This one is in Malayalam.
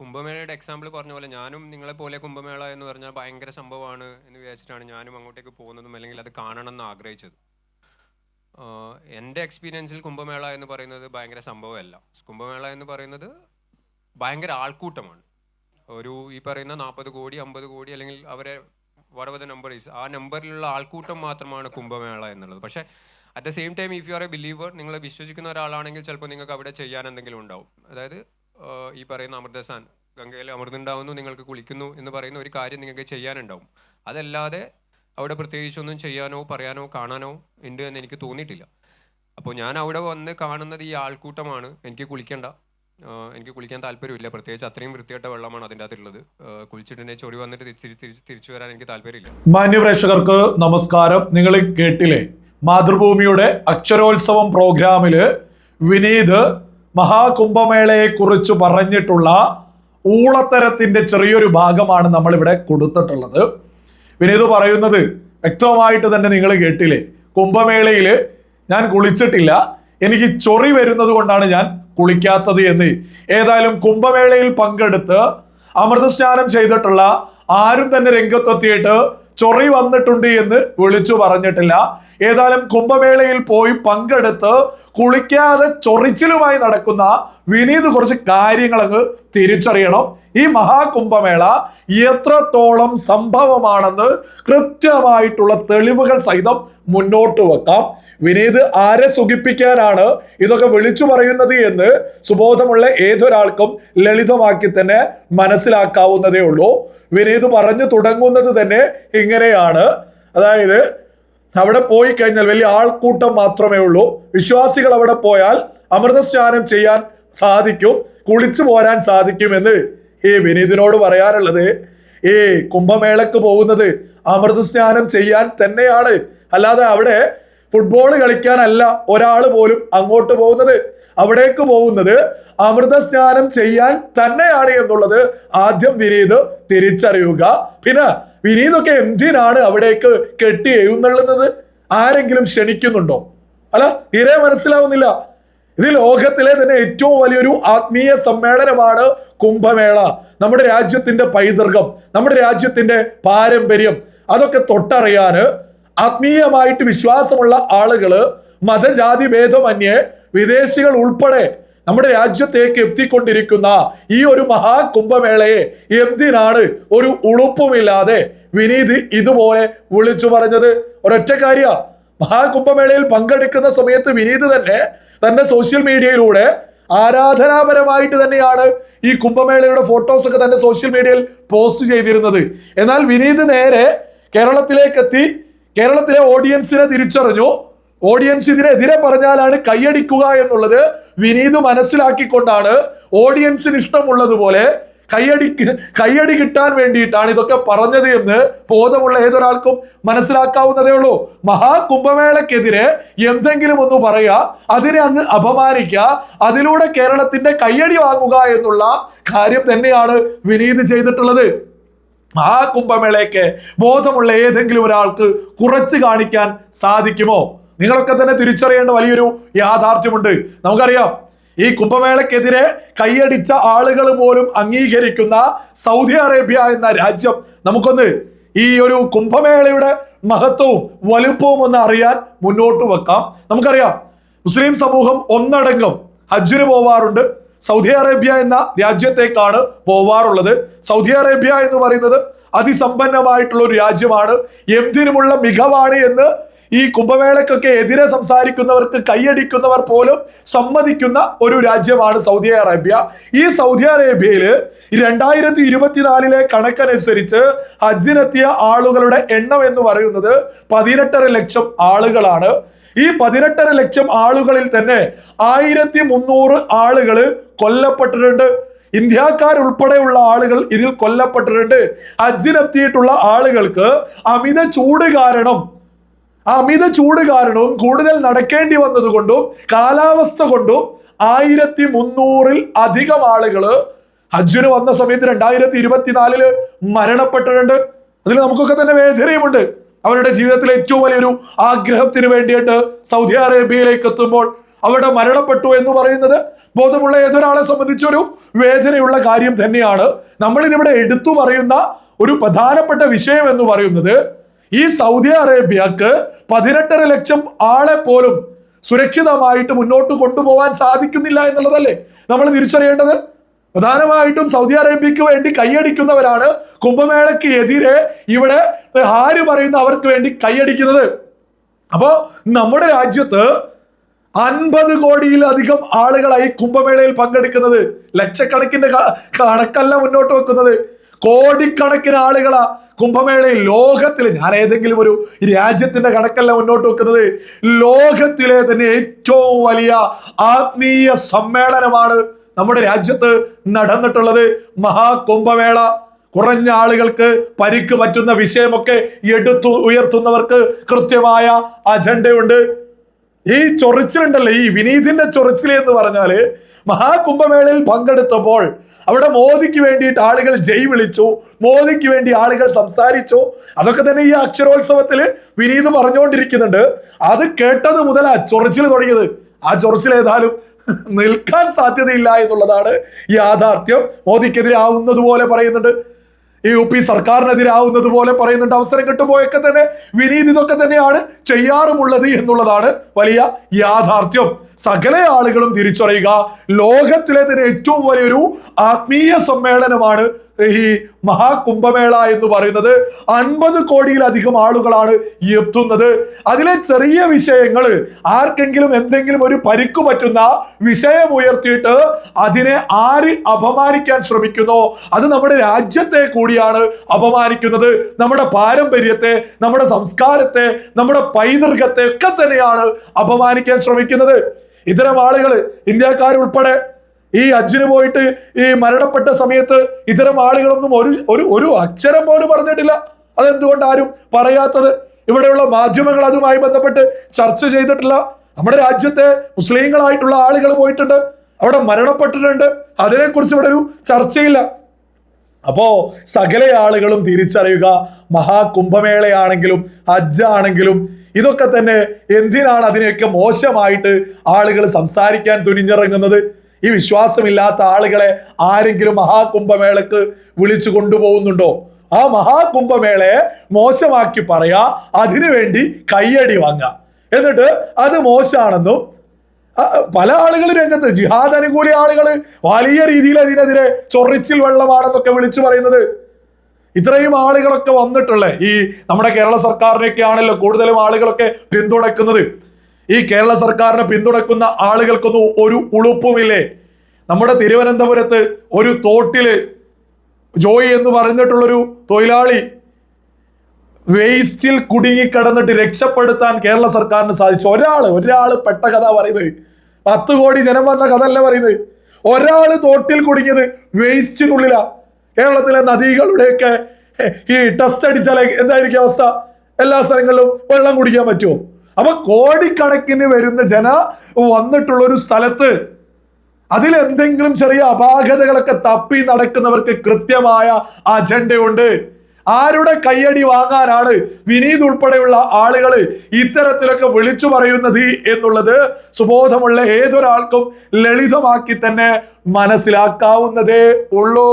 കുംഭമേളയുടെ എക്സാമ്പിൾ പറഞ്ഞ പോലെ ഞാനും നിങ്ങളെ പോലെ കുംഭമേള എന്ന് പറഞ്ഞാൽ ഭയങ്കര സംഭവമാണ് എന്ന് വിചാരിച്ചിട്ടാണ് ഞാനും അങ്ങോട്ടേക്ക് പോകുന്നതും അല്ലെങ്കിൽ അത് കാണണം എന്ന് ആഗ്രഹിച്ചത് എന്റെ എക്സ്പീരിയൻസിൽ കുംഭമേള എന്ന് പറയുന്നത് ഭയങ്കര സംഭവമല്ല. കുംഭമേള എന്ന് പറയുന്നത് ഭയങ്കര ആൾക്കൂട്ടമാണ്. ഒരു ഈ പറയുന്ന നാൽപ്പത് കോടി അമ്പത് കോടി അല്ലെങ്കിൽ അവരെ വടവ നമ്പർ ഈസ് ആ നമ്പറിലുള്ള ആൾക്കൂട്ടം മാത്രമാണ് കുംഭമേള എന്നുള്ളത്. പക്ഷേ at the same time if you are a believer നിങ്ങൾ വിശ്വസിക്കുന്ന ഒരാളാണെങ്കിൽ ചിലപ്പോൾ നിങ്ങൾക്ക് അവിടെ ചെയ്യാൻ എന്തെങ്കിലും ഉണ്ടാവും. അതായത് ഈ പറയുന്ന അമൃതസാൻ ഗംഗയിൽ അമൃതുണ്ടാവുന്നു നിങ്ങൾക്ക് കുളിക്കുന്നു എന്ന് പറയുന്ന ഒരു കാര്യം നിങ്ങൾക്ക് ചെയ്യാനുണ്ടാവും. അതല്ലാതെ അവിടെ പ്രത്യേകിച്ചൊന്നും ചെയ്യാനോ പറയാനോ കാണാനോ ഉണ്ട് എന്ന് എനിക്ക് തോന്നിയിട്ടില്ല. അപ്പോൾ ഞാൻ അവിടെ വന്ന് കാണുന്നത് ഈ ആൾക്കൂട്ടമാണ്. എനിക്ക് കുളിക്കേണ്ട. എനിക്ക് കുളിക്കാൻ താല്പര്യമില്ല. പ്രത്യേകിച്ച് അത്രയും വൃത്തിയായിട്ട വെള്ളമാണ് അതിന്റെ അകത്തുള്ളത്. കുളിച്ചിട്ടുണ്ടെ ചൊറി വന്നിട്ട് തിരിച്ച് തിരിച്ചു വരാൻ എനിക്ക് താല്പര്യമില്ല. മാന്യപ്രേക്ഷകർക്ക് നമസ്കാരം. നിങ്ങൾ കേട്ടില്ലേ? മാതൃഭൂമിയുടെ അക്ഷരോത്സവം പ്രോഗ്രാമിൽ വിനീത് മഹാകുംഭമേളയെ കുറിച്ച് പറഞ്ഞിട്ടുള്ള ഊളത്തരത്തിന്റെ ചെറിയൊരു ഭാഗമാണ് നമ്മളിവിടെ കൊടുത്തിട്ടുള്ളത്. വിനീത് പറയുന്നത് വ്യക്തമായിട്ട് തന്നെ നിങ്ങൾ കേട്ടില്ലേ? കുംഭമേളയിൽ ഞാൻ കുളിച്ചിട്ടില്ല. എനിക്ക് ചൊറി വരുന്നത് കൊണ്ടാണ് ഞാൻ കുളിക്കാത്തത് എന്ന്. ഏതായാലും കുംഭമേളയിൽ പങ്കെടുത്ത് അമൃതസ്നാനം ചെയ്തിട്ടുള്ള ആരും തന്നെ രംഗത്തെത്തിയിട്ട് ചൊറി വന്നിട്ടുണ്ട് എന്ന് വിളിച്ചു പറഞ്ഞിട്ടില്ല. ഏതായാലും കുംഭമേളയിൽ പോയി പങ്കെടുത്ത് കുളിക്കാതെ ചൊറിച്ചിലുമായി നടക്കുന്ന വിനീത് കുറച്ച് കാര്യങ്ങൾ അങ്ങ് തിരിച്ചറിയണം. ഈ മഹാകുംഭമേള എത്രത്തോളം സംഭവമാണെന്ന് കൃത്യമായിട്ടുള്ള തെളിവുകൾ സഹിതം മുന്നോട്ട് വെക്കാം. വിനീത് ആരെ സുഖിപ്പിക്കാനാണ് ഇതൊക്കെ വിളിച്ചു പറയുന്നത് എന്ന് സുബോധമുള്ള ഏതൊരാൾക്കും ലളിതമാക്കി തന്നെ മനസ്സിലാക്കാവുന്നതേ ഉള്ളൂ. വിനീത് പറഞ്ഞു തുടങ്ങുന്നത് തന്നെ ഇങ്ങനെയാണ്. അതായത് അവിടെ പോയി കഴിഞ്ഞാൽ വലിയ ആൾക്കൂട്ടം മാത്രമേ ഉള്ളൂ. വിശ്വാസികൾ അവിടെ പോയാൽ അമൃതസ്നാനം ചെയ്യാൻ സാധിക്കും കുളിച്ചു പോരാൻ സാധിക്കുമെന്ന് ഈ വിനീതിനോട് പറയാനുള്ളത്. ഈ കുംഭമേളക്ക് പോകുന്നത് അമൃതസ്നാനം ചെയ്യാൻ തന്നെയാണ്. അല്ലാതെ അവിടെ ഫുട്ബോൾ കളിക്കാനല്ല ഒരാൾ പോലും അങ്ങോട്ട് പോകുന്നത്. അവിടേക്ക് പോകുന്നത് അമൃത സ്നാനം ചെയ്യാൻ തന്നെയാണ് എന്നുള്ളത് ആദ്യം വിനീത് തിരിച്ചറിയുക. പിന്നെ വിനീതൊക്കെ എന്തിനാണ് അവിടേക്ക് കെട്ടി എഴുന്നള്ളുന്നത് ആരെങ്കിലും ക്ഷണിക്കുന്നുണ്ടോ? അല്ല തീരെ മനസ്സിലാവുന്നില്ല. ഇത് ലോകത്തിലെ തന്നെ ഏറ്റവും വലിയൊരു ആത്മീയ സമ്മേളനമാണ് കുംഭമേള. നമ്മുടെ രാജ്യത്തിന്റെ പൈതൃകം നമ്മുടെ രാജ്യത്തിന്റെ പാരമ്പര്യം അതൊക്കെ തൊട്ടറിയാന് ആത്മീയമായിട്ട് വിശ്വാസമുള്ള ആളുകൾ മതജാതി ഭേദമന്യേ വിദേശികൾ ഉൾപ്പെടെ നമ്മുടെ രാജ്യത്തേക്ക് എത്തിക്കൊണ്ടിരിക്കുന്ന ഈ ഒരു മഹാകുംഭമേളയെ എന്തിനാണ് ഒരു ഉളുപ്പുമില്ലാതെ വിനീത് ഇതുപോലെ വിളിച്ചു പറഞ്ഞത്? ഒരൊറ്റ കാര്യ. മഹാകുംഭമേളയിൽ പങ്കെടുക്കുന്ന സമയത്ത് വിനീത് തന്നെ തന്റെ സോഷ്യൽ മീഡിയയിലൂടെ ആരാധനാപരമായിട്ട് തന്നെയാണ് ഈ കുംഭമേളയുടെ ഫോട്ടോസ് ഒക്കെ തന്നെ സോഷ്യൽ മീഡിയയിൽ പോസ്റ്റ് ചെയ്തിരുന്നത്. എന്നാൽ വിനീത് നേരെ കേരളത്തിലേക്ക് എത്തി കേരളത്തിലെ ഓഡിയൻസിനെ തിരിച്ചറിഞ്ഞു. ഓഡിയൻസ് ഇതിനെതിരെ പറഞ്ഞാലാണ് കൈയടിക്കുക എന്നുള്ളത് വിനീത് മനസ്സിലാക്കിക്കൊണ്ടാണ് ഓഡിയൻസിന് ഇഷ്ടമുള്ളതുപോലെ കൈയടി കയ്യടി കിട്ടാൻ വേണ്ടിയിട്ടാണ് ഇതൊക്കെ പറഞ്ഞത് എന്ന് ബോധമുള്ള ഏതൊരാൾക്കും മനസ്സിലാക്കാവുന്നതേ ഉള്ളൂ. മഹാകുംഭമേളക്കെതിരെ എന്തെങ്കിലും ഒന്ന് പറയുക അതിനെ അങ്ങ് അപമാനിക്കുക അതിലൂടെ കേരളത്തിന്റെ കൈയടി വാങ്ങുക എന്നുള്ള കാര്യം തന്നെയാണ് വിനീത് ചെയ്തിട്ടുള്ളത്. മഹാകുംഭമേളയ്ക്ക് ബോധമുള്ള ഏതെങ്കിലും ഒരാൾക്ക് കുറച്ച് കാണിക്കാൻ സാധിക്കുമോ? നിങ്ങളൊക്കെ തന്നെ തിരിച്ചറിയേണ്ട വലിയൊരു യാഥാർത്ഥ്യമുണ്ട്. നമുക്കറിയാം ഈ കുംഭമേളക്കെതിരെ കൈയടിച്ച ആളുകൾ പോലും അംഗീകരിക്കുന്ന സൗദി അറേബ്യ എന്ന രാജ്യം നമുക്കൊന്ന് ഈ ഒരു കുംഭമേളയുടെ മഹത്വവും വലുപ്പവും ഒന്ന് അറിയാൻ മുന്നോട്ട് വെക്കാം. നമുക്കറിയാം മുസ്ലിം സമൂഹം ഒന്നടങ്കം ഹജ്ജിന് പോവാറുണ്ട്. സൗദി അറേബ്യ എന്ന രാജ്യത്തേക്കാണ് പോവാറുള്ളത്. സൗദി അറേബ്യ എന്ന് പറയുന്നത് അതിസമ്പന്നമായിട്ടുള്ള ഒരു രാജ്യമാണ്. എന്തിനുമുള്ള മികവാണ് എന്ന് ഈ കുംഭമേളക്കൊക്കെ എതിരെ സംസാരിക്കുന്നവർക്ക് കൈയടിക്കുന്നവർ പോലും സമ്മതിക്കുന്ന ഒരു രാജ്യമാണ് സൗദി അറേബ്യ. ഈ സൗദി അറേബ്യയിൽ രണ്ടായിരത്തി ഇരുപത്തിനാലിലെ കണക്കനുസരിച്ച് ഹജ്ജിനെത്തിയ ആളുകളുടെ എണ്ണം എന്ന് പറയുന്നത് പതിനെട്ടര ലക്ഷം ആളുകളാണ്. ഈ പതിനെട്ടര ലക്ഷം ആളുകളിൽ തന്നെ ആയിരത്തി മുന്നൂറ് ആളുകൾ കൊല്ലപ്പെട്ടിട്ടുണ്ട്. ഇന്ത്യക്കാരുൾപ്പെടെയുള്ള ആളുകൾ ഇതിൽ കൊല്ലപ്പെട്ടിട്ടുണ്ട്. ഹജ്ജിനെത്തിയിട്ടുള്ള ആളുകൾക്ക് അമിത ചൂട് കാരണം അമിത ചൂട് കാരണവും കൂടുതൽ നടക്കേണ്ടി വന്നതുകൊണ്ടും കാലാവസ്ഥ കൊണ്ടും ആയിരത്തി മുന്നൂറിൽ അധികം ആളുകൾ ഹജ്ജിന് വന്ന സമയത്ത് രണ്ടായിരത്തി ഇരുപത്തിനാലിൽ മരണപ്പെട്ടിട്ടുണ്ട്. അതിൽ നമുക്കൊക്കെ തന്നെ വേദനയുമുണ്ട്. അവരുടെ ജീവിതത്തിലെ ഏറ്റവും വലിയൊരു ആഗ്രഹത്തിന് വേണ്ടിയിട്ട് സൗദി അറേബ്യയിലേക്ക് എത്തുമ്പോൾ അവിടെ മരണപ്പെട്ടു എന്ന് പറയുന്നത് ബോധമുള്ള ഏതൊരാളെ സംബന്ധിച്ചൊരു വേദനയുള്ള കാര്യം തന്നെയാണ്. നമ്മളിതിവിടെ എടുത്തു പറയുന്ന ഒരു പ്രധാനപ്പെട്ട വിഷയം എന്ന് പറയുന്നത് ഈ സൗദി അറേബ്യക്ക് പതിനെട്ടര ലക്ഷം ആളെ പോലും സുരക്ഷിതമായിട്ട് മുന്നോട്ട് കൊണ്ടുപോകാൻ സാധിക്കുന്നില്ല എന്നുള്ളതല്ലേ നമ്മൾ തിരിച്ചറിയേണ്ടത്? പ്രധാനമായിട്ടും സൗദി അറേബ്യക്ക് വേണ്ടി കൈയടിക്കുന്നവരാണ് കുംഭമേളയ്ക്ക് എതിരെ ഇവിടെ ആര് പറയുന്ന അവർക്ക് വേണ്ടി കൈയടിക്കുന്നത്. അപ്പോ നമ്മുടെ രാജ്യത്ത് അൻപത് കോടിയിലധികം ആളുകളായി കുംഭമേളയിൽ പങ്കെടുക്കുന്നത്. ലക്ഷക്കണക്കിന്റെ കണക്കല്ല മുന്നോട്ട് വെക്കുന്നത്. കോടിക്കണക്കിന് ആളുകളാ കുംഭമേളയിൽ ലോകത്തിൽ ഞാൻ ഏതെങ്കിലും ഒരു രാജ്യത്തിന്റെ കണക്കല്ല മുന്നോട്ട് വെക്കുന്നത്. ലോകത്തിലെ തന്നെ ഏറ്റവും വലിയ ആത്മീയ സമ്മേളനമാണ് നമ്മുടെ രാജ്യത്ത് നടന്നിട്ടുള്ളത്. മഹാകുംഭമേള. കുറഞ്ഞ ആളുകൾക്ക് പരിക്ക് പറ്റുന്ന വിഷയമൊക്കെ എടുത്തു ഉയർത്തുന്നവർക്ക് കൃത്യമായ അജണ്ടയുണ്ട്. ഈ ചൊറിച്ചിലുണ്ടല്ലോ ഈ വിനീതിന്റെ ചൊറിച്ചിൽ എന്ന് പറഞ്ഞാൽ മഹാകുംഭമേളയിൽ പങ്കെടുത്തപ്പോൾ അവിടെ മോദിക്ക് വേണ്ടിയിട്ട് ആളുകൾ ജയ് വിളിച്ചു മോദിക്ക് വേണ്ടി ആളുകൾ സംസാരിച്ചു. അതൊക്കെ തന്നെ ഈ അക്ഷരോത്സവത്തിൽ വിനീത് പറഞ്ഞുകൊണ്ടിരിക്കുന്നുണ്ട്. അത് കേട്ടത് മുതലാ ചൊറിച്ചിൽ തുടങ്ങിയത്. ആ ചൊറിച്ചിൽ ഏതായാലും നിൽക്കാൻ സാധ്യതയില്ല എന്നുള്ളതാണ് യാഥാർത്ഥ്യം. മോദിക്കെതിരെ ആവുന്നത് പോലെ പറയുന്നുണ്ട്. ഈ യു പി സർക്കാരിനെതിരാവുന്നത് പോലെ പറയുന്നുണ്ട്. അവസരം കിട്ടുമ്പോഴൊക്കെ തന്നെ വിനീത് ഇതൊക്കെ തന്നെയാണ് ചെയ്യാറുമുള്ളത് എന്നുള്ളതാണ് വലിയ യാഥാർത്ഥ്യം. സകല ആളുകളും തിരിച്ചറിയുക. ലോകത്തിലെ തന്നെ ഏറ്റവും വലിയൊരു ആത്മീയ സമ്മേളനമാണ് ഈ മഹാകുംഭമേള എന്ന് പറയുന്നത്. അൻപത് കോടിയിലധികം ആളുകളാണ് എത്തുന്നത്. അതിലെ ചെറിയ വിഷയങ്ങൾ ആർക്കെങ്കിലും എന്തെങ്കിലും ഒരു പരിക്കു പറ്റുന്ന വിഷയം ഉയർത്തിയിട്ട് അതിനെ ആര് അപമാനിക്കാൻ ശ്രമിക്കുന്നോ? അത് നമ്മുടെ രാജ്യത്തെ കൂടിയാണ് അപമാനിക്കുന്നത്. നമ്മുടെ പാരമ്പര്യത്തെ നമ്മുടെ സംസ്കാരത്തെ നമ്മുടെ പൈതൃകത്തെ ഒക്കെ തന്നെയാണ് അപമാനിക്കാൻ ശ്രമിക്കുന്നത്. ഇത്തരം ആളുകൾ ഇന്ത്യക്കാരുൾപ്പെടെ ഈ ഹജ്ജിന് പോയിട്ട് ഈ മരണപ്പെട്ട സമയത്ത് ഇത്തരം ആളുകളൊന്നും ഒരു ഒരു ഒരു അക്ഷരം പോലും പറഞ്ഞിട്ടില്ല അതെന്തുകൊണ്ട് ആരും പറയാത്തത്? ഇവിടെയുള്ള മാധ്യമങ്ങൾ അതുമായി ബന്ധപ്പെട്ട് ചർച്ച ചെയ്തിട്ടില്ല. നമ്മുടെ രാജ്യത്തെ മുസ്ലിങ്ങളായിട്ടുള്ള ആളുകൾ പോയിട്ടുണ്ട്. അവിടെ മരണപ്പെട്ടിട്ടുണ്ട്. അതിനെക്കുറിച്ച് ഇവിടെ ഒരു ചർച്ചയില്ല. അപ്പോ സകല ആളുകളും തിരിച്ചറിയുക. മഹാകുംഭമേളയാണെങ്കിലും ഹജ്ജ് ആണെങ്കിലും ഇതൊക്കെ തന്നെ എന്തിനാണ് അതിനെയൊക്കെ മോശമായിട്ട് ആളുകൾ സംസാരിക്കാൻ തുനിഞ്ഞിറങ്ങുന്നത്? ഈ വിശ്വാസമില്ലാത്ത ആളുകളെ ആരെങ്കിലും മഹാകുംഭമേളക്ക് വിളിച്ചു കൊണ്ടുപോകുന്നുണ്ടോ? ആ മഹാകുംഭമേളയെ മോശമാക്കി പറയാ അതിനു വേണ്ടി കയ്യടി വാങ്ങുക. എന്നിട്ട് അത് മോശമാണെന്നും പല ആളുകൾ രംഗത്ത് ജിഹാദ് അനുകൂലി ആളുകൾ വലിയ രീതിയിൽ അതിനെതിരെ ചൊറിച്ചിൽ വെള്ളമാണെന്നൊക്കെ വിളിച്ചു പറയുന്നത്. ഇത്രയും ആളുകളൊക്കെ വന്നിട്ടുള്ളേ. ഈ നമ്മുടെ കേരള സർക്കാരിനെയൊക്കെ ആണല്ലോ കൂടുതലും ആളുകളൊക്കെ പിന്തുണക്കുന്നത് ഈ കേരള സർക്കാരിനെ പിന്തുണക്കുന്ന ആളുകൾക്കൊന്നും ഒരു ഉളുപ്പുമില്ലേ? നമ്മുടെ തിരുവനന്തപുരത്ത് ഒരു തോട്ടിൽ ജോയി എന്ന് പറഞ്ഞിട്ടുള്ളൊരു തൊഴിലാളി വേസ്റ്റിൽ കുടുങ്ങിക്കിടന്നിട്ട് രക്ഷപ്പെടുത്താൻ കേരള സർക്കാരിന് സാധിച്ചു. ഒരാൾ ഒരാൾ പെട്ട കഥ പറയുന്നത്. പത്ത് കോടി ജനം വന്ന കഥ അല്ല പറയുന്നത്. ഒരാൾ തോട്ടിൽ കുടുങ്ങിയത് വേസ്റ്റിനുള്ളിലാ. കേരളത്തിലെ നദികളുടെയൊക്കെ ഈ ടെസ്റ്റ് അടിച്ചാൽ എന്തായിരിക്കും അവസ്ഥ? എല്ലാ സ്ഥലങ്ങളിലും വെള്ളം കുടിക്കാൻ പറ്റുമോ? അപ്പൊ കോടിക്കണക്കിന് വരുന്ന ജന വന്നിട്ടുള്ള ഒരു സ്ഥലത്ത് അതിലെന്തെങ്കിലും ചെറിയ അപാകതകളൊക്കെ തപ്പി നടക്കുന്നവർക്ക് കൃത്യമായ അജണ്ടയുണ്ട്. ആരുടെ കയ്യടി വാങ്ങാനാണ് വിനീത് ഉൾപ്പെടെയുള്ള ആളുകൾ ഇത്തരത്തിലൊക്കെ വിളിച്ചു പറയുന്നത് എന്നുള്ളത് സുബോധമുള്ള ഏതൊരാൾക്കും ലളിതമാക്കി തന്നെ മനസ്സിലാക്കാവുന്നതേ ഉള്ളൂ.